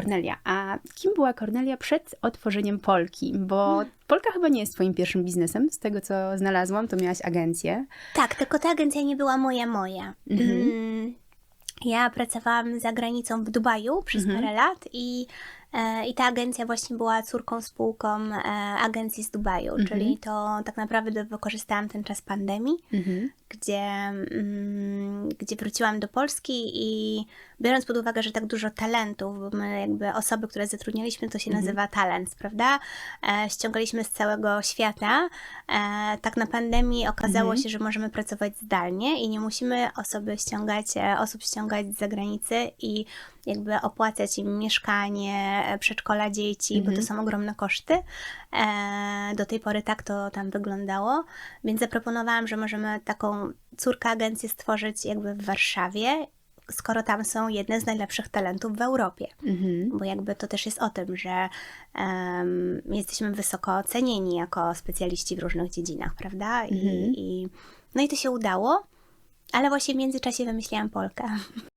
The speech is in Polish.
Kornelia, a kim była Kornelia przed otworzeniem Polki? Bo Polka chyba nie jest twoim pierwszym biznesem, z tego co znalazłam, to miałaś agencję. Tak, tylko ta agencja nie była moja, moja. Mm, Ja pracowałam za granicą w Dubaju przez parę lat i, i ta agencja właśnie była córką spółką e, agencji z Dubaju, czyli to tak naprawdę wykorzystałam ten czas pandemii, gdzie, mm, gdzie wróciłam do Polski i biorąc pod uwagę, że tak dużo talentów, bo my jakby osoby, które zatrudnialiśmy, to się nazywa talent, prawda? E, ściągaliśmy z całego świata. E, tak na pandemii okazało się, że możemy pracować zdalnie i nie musimy osoby ściągać, e, osób ściągać z zagranicy i jakby opłacać im mieszkanie, e, przedszkola dzieci, bo to są ogromne koszty. E, do tej pory tak to tam wyglądało, więc zaproponowałam, że możemy taką córkę agencję stworzyć jakby w Warszawie, skoro tam są jedne z najlepszych talentów w Europie. Bo jakby to też jest o tym, że em, jesteśmy wysoko ocenieni jako specjaliści w różnych dziedzinach, prawda? I, i, no i to się udało. Ale właśnie w międzyczasie wymyśliłam Polkę.